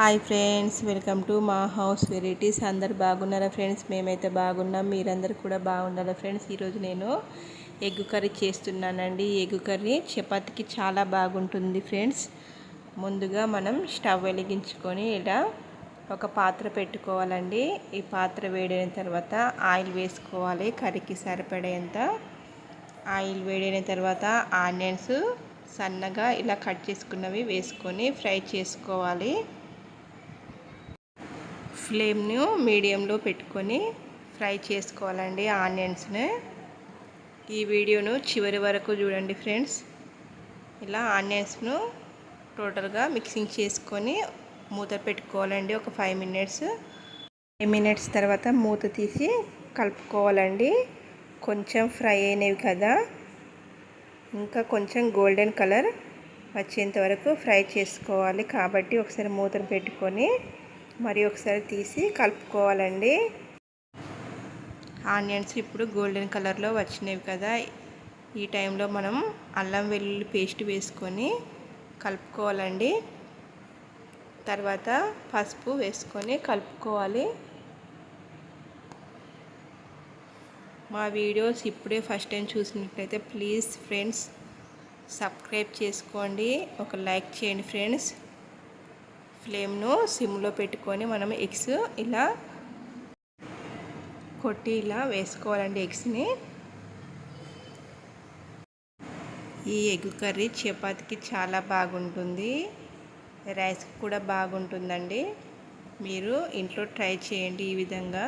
Hi friends welcome to మా house varieties. అందరు బాగున్నారా ఫ్రెండ్స్? మేమైతే బాగున్నాం మీరందరూ కూడా బాగున్నారా ఫ్రెండ్స్? ఈరోజు నేను ఎగ్ కర్రీ చేస్తున్నానండి. ఎగ్ కర్రీ చపాతీకి చాలా బాగుంటుంది ఫ్రెండ్స్. ముందుగా మనం స్టవ్ వెలిగించుకొని ఇలా ఒక పాత్ర పెట్టుకోవాలండి. ఈ పాత్ర వేడైన తర్వాత ఆయిల్ వేసుకోవాలి. కర్రీకి సరిపడేంత ఆయిల్ వేడైన తర్వాత ఆనియన్స్ సన్నగా ఇలా కట్ చేసుకున్నవి వేసుకొని ఫ్రై చేసుకోవాలి. ఫ్లేమ్ను మీడియంలో పెట్టుకొని ఫ్రై చేసుకోవాలండి ఆనియన్స్ని. ఈ వీడియోను చివరి వరకు చూడండి ఫ్రెండ్స్. ఇలా ఆనియన్స్ను టోటల్గా మిక్సింగ్ చేసుకొని మూత పెట్టుకోవాలండి ఒక ఫైవ్ మినిట్స్. ఫైవ్ మినిట్స్ తర్వాత మూత తీసి కలుపుకోవాలండి. కొంచెం ఫ్రై అయినవి కదా. ఇంకా కొంచెం గోల్డెన్ కలర్ వచ్చేంత వరకు ఫ్రై చేసుకోవాలి కాబట్టి ఒకసారి మూతను పెట్టుకొని మరి ఒకసారి తీసి కలుపుకోవాలండి. ఆనియన్స్ ఇప్పుడు గోల్డెన్ కలర్లో వచ్చినవి కదా. ఈ టైంలో మనం అల్లం వెల్లుల్లి పేస్ట్ వేసుకొని కలుపుకోవాలండి. తర్వాత పసుపు వేసుకొని కలుపుకోవాలి. మా వీడియోస్ ఇప్పుడే ఫస్ట్ టైం చూసినట్లయితే ప్లీజ్ ఫ్రెండ్స్ సబ్స్క్రైబ్ చేసుకోండి. ఒక లైక్ చేయండి ఫ్రెండ్స్. ఫ్లేమ్ను సిమ్లో పెట్టుకొని మనం ఎగ్స్ ఇలా కొట్టి ఇలా వేసుకోవాలండి ఎగ్స్ని. ఈ ఎగ్ కర్రీ చపాతీకి చాలా బాగుంటుంది. రైస్కి కూడా బాగుంటుందండి. మీరు ఇంట్లో ట్రై చేయండి ఈ విధంగా.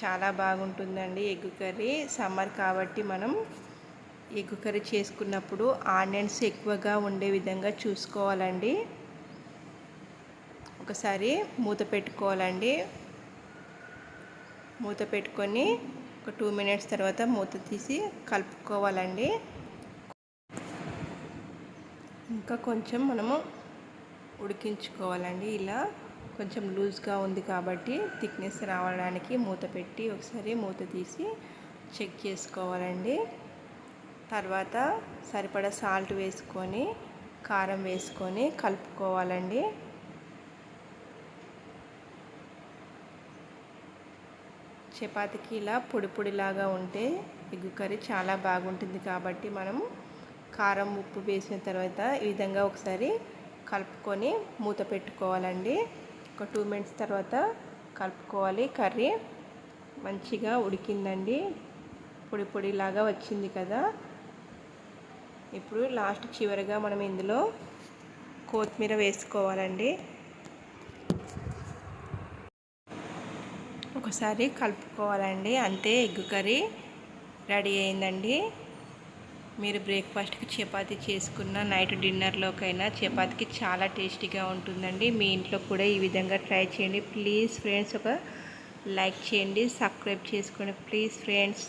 చాలా బాగుంటుందండి ఎగ్ కర్రీ. సమ్మర్ కాబట్టి మనం ఎగ్ కర్రీ చేసుకున్నప్పుడు ఆనియన్స్ ఎక్కువగా ఉండే విధంగా చూసుకోవాలండి. ఒకసారి మూత పెట్టుకోవాలండి. మూత పెట్టుకొని ఒక టూ మినిట్స్ తర్వాత మూత తీసి కలుపుకోవాలండి. ఇంకా కొంచెం మనము ఉడికించుకోవాలండి. ఇలా కొంచెం లూజ్గా ఉంది కాబట్టి థిక్నెస్ రావడానికి మూత పెట్టి ఒకసారి మూత తీసి చెక్ చేసుకోవాలండి. తర్వాత సరిపడా సాల్ట్ వేసుకొని కారం వేసుకొని కలుపుకోవాలండి. చపాతీకి ఇలా పొడి పొడిలాగా ఉంటే ఎగ్గు కర్రీ చాలా బాగుంటుంది కాబట్టి మనం కారం ఉప్పు వేసిన తర్వాత ఈ విధంగా ఒకసారి కలుపుకొని మూత పెట్టుకోవాలండి. ఒక టూ మినిట్స్ తర్వాత కలుపుకోవాలి. కర్రీ మంచిగా ఉడికిందండి. పొడి పొడిలాగా వచ్చింది కదా. ఇప్పుడు లాస్ట్ చివరిగా మనం ఇందులో కొత్తిమీర వేసుకోవాలండి. ఒకసారి కలుపుకోవాలండి. అంతే ఎగ్ కర్రీ రెడీ అయిందండి. మీరు బ్రేక్ఫాస్ట్కి చపాతి చేసుకున్న నైట్ డిన్నర్లోకైనా చపాతీకి చాలా టేస్టీగా ఉంటుందండి. మీ ఇంట్లో కూడా ఈ విధంగా ట్రై చేయండి. ప్లీజ్ ఫ్రెండ్స్ ఒక లైక్ చేయండి. సబ్స్క్రైబ్ చేసుకోండి ప్లీజ్ ఫ్రెండ్స్.